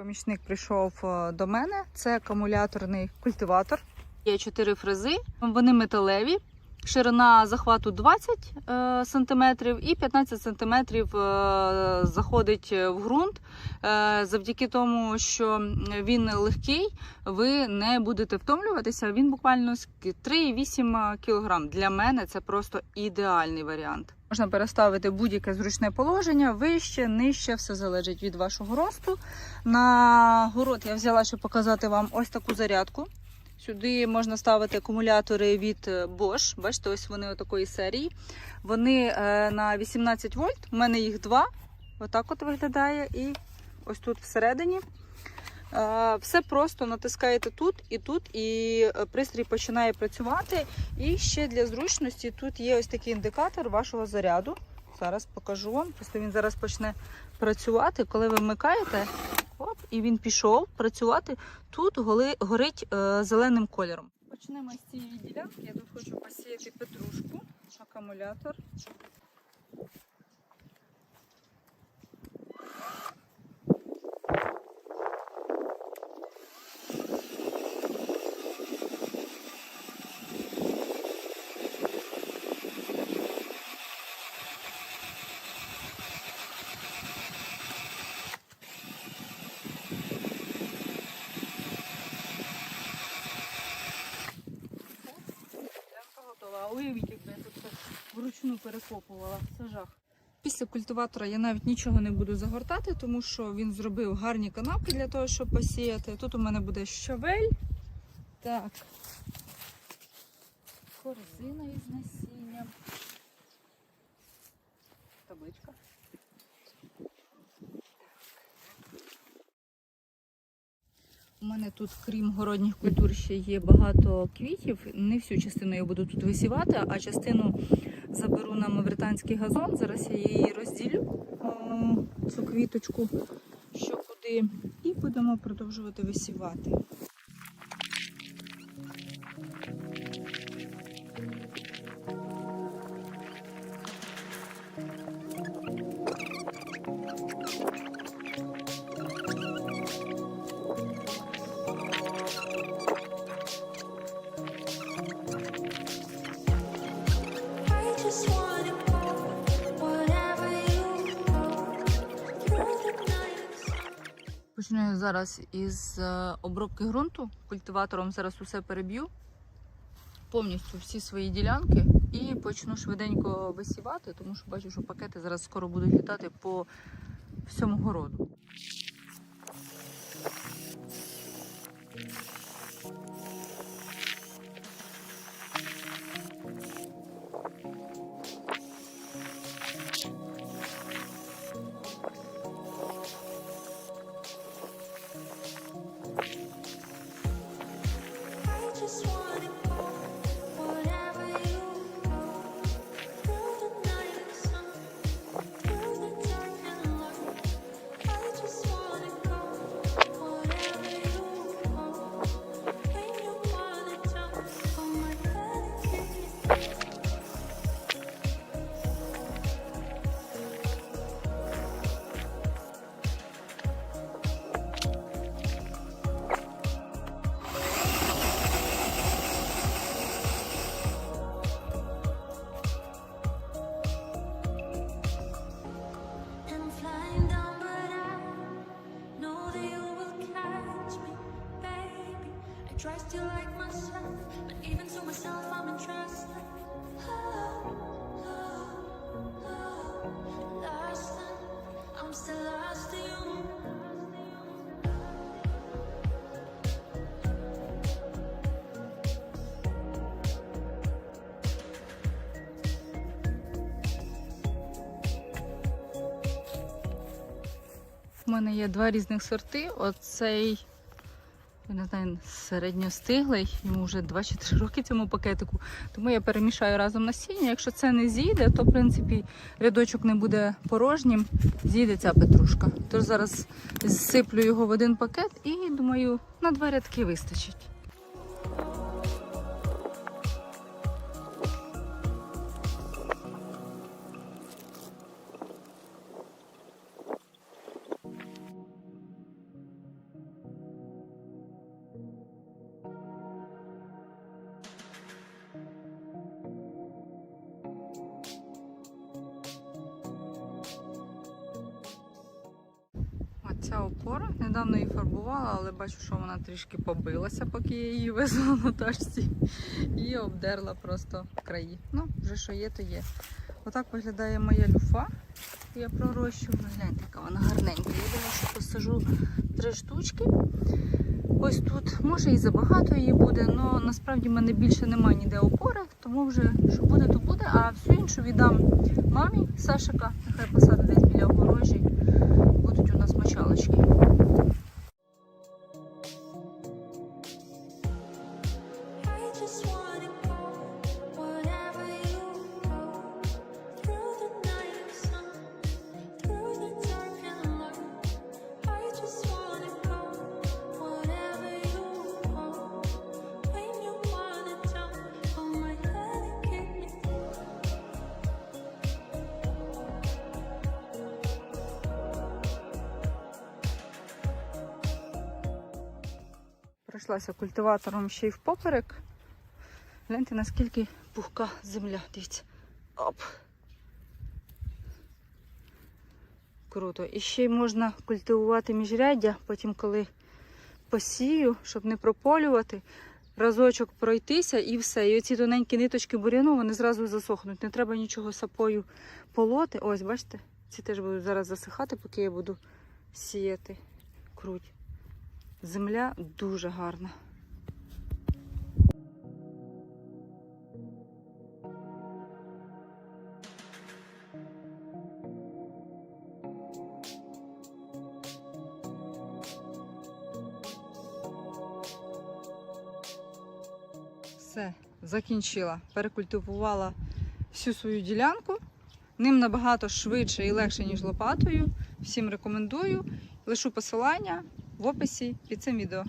Помічник прийшов е, до мене. Це акумуляторний культиватор. Є чотири фрези, вони металеві. Ширина захвату 20 е, см і 15 см е, заходить в ґрунт. Е, завдяки тому, що він легкий, ви не будете втомлюватися. Він буквально 3,8 кг. Для мене це просто ідеальний варіант. Можна переставити будь-яке зручне положення, вище, нижче, все залежить від вашого росту. На город я взяла, щоб показати вам ось таку зарядку. Сюди можна ставити акумулятори від е, Bosch. Бачите, ось вони такої серії. Вони е, на 18 вольт. У мене їх два. Отак от виглядає. І ось тут всередині. Е, Все просто натискаєте тут і тут, і пристрій починає працювати. І ще для зручності тут є ось такий індикатор вашого заряду. Зараз покажу вам. Просто він зараз почне працювати. Коли ви вмикаєте, оп, і він пішов працювати. Тут голи, горить е, зеленим кольором. Почнемо з цієї ділянки. Я тут хочу посіяти петрушку, акумулятор. Ділянка. А уявіть, якби я тут все вручну перекопувала. в сажах. Після культиватора я навіть нічого не буду загортати, тому що він зробив гарні канавки для того, щоб посіяти. Тут у мене буде щавель. Так. Корзина із насінням. Табличка. У мене тут, крім городніх культур, ще є багато квітів. Не всю частину я буду тут висівати, а частину заберу на мавританський газон. Зараз я її розділю, е, цю квіточку, що куди, і будемо продовжувати висівати. Почну зараз із е, обробки ґрунту. Культиватором зараз усе переб'ю, повністю всі свої ділянки і почну швиденько висівати, тому що бачу, що пакети зараз скоро будуть літати по всьому городу. У мене є два різних сорти. Оцей, я не знаю, середньостиглий, йому вже 2 чи 3 роки цьому пакетику. Тому я перемішаю разом насіння. Якщо це не зійде, то в принципі рядочок не буде порожнім, зійде ця петрушка. Тож зараз зсиплю його в один пакет і думаю, на два рядки вистачить. Ця опора. Недавно її фарбувала, але бачу, що вона трішки побилася, поки я її везла на тачці. І обдерла просто краї. Ну, вже що є, то є. Отак виглядає моя люфа. Я пророщую. Гляньте, яка вона гарненька. Я думаю, що посажу три штучки. Ось тут, може і забагато її буде, але насправді в мене більше немає ніде опори, тому вже що буде, то буде. А всю іншу віддам мамі Сашика. Нехай посадить десь біля огорожі. Пройшлася культиватором ще й впоперек. Гляньте, наскільки пухка земля. Дивіться. Оп. Круто. І ще й можна культивувати міжряддя, потім, коли посію, щоб не прополювати, разочок пройтися і все. І оці тоненькі ниточки буряну, вони зразу засохнуть. Не треба нічого сапою полоти. Ось, бачите, ці теж будуть зараз засихати, поки я буду сіяти. Круть. Земля дуже гарна. Все, закінчила. Перекультивувала всю свою ділянку. Ним набагато швидше і легше, ніж лопатою. Всім рекомендую. Лишу посилання в описі під цим відео.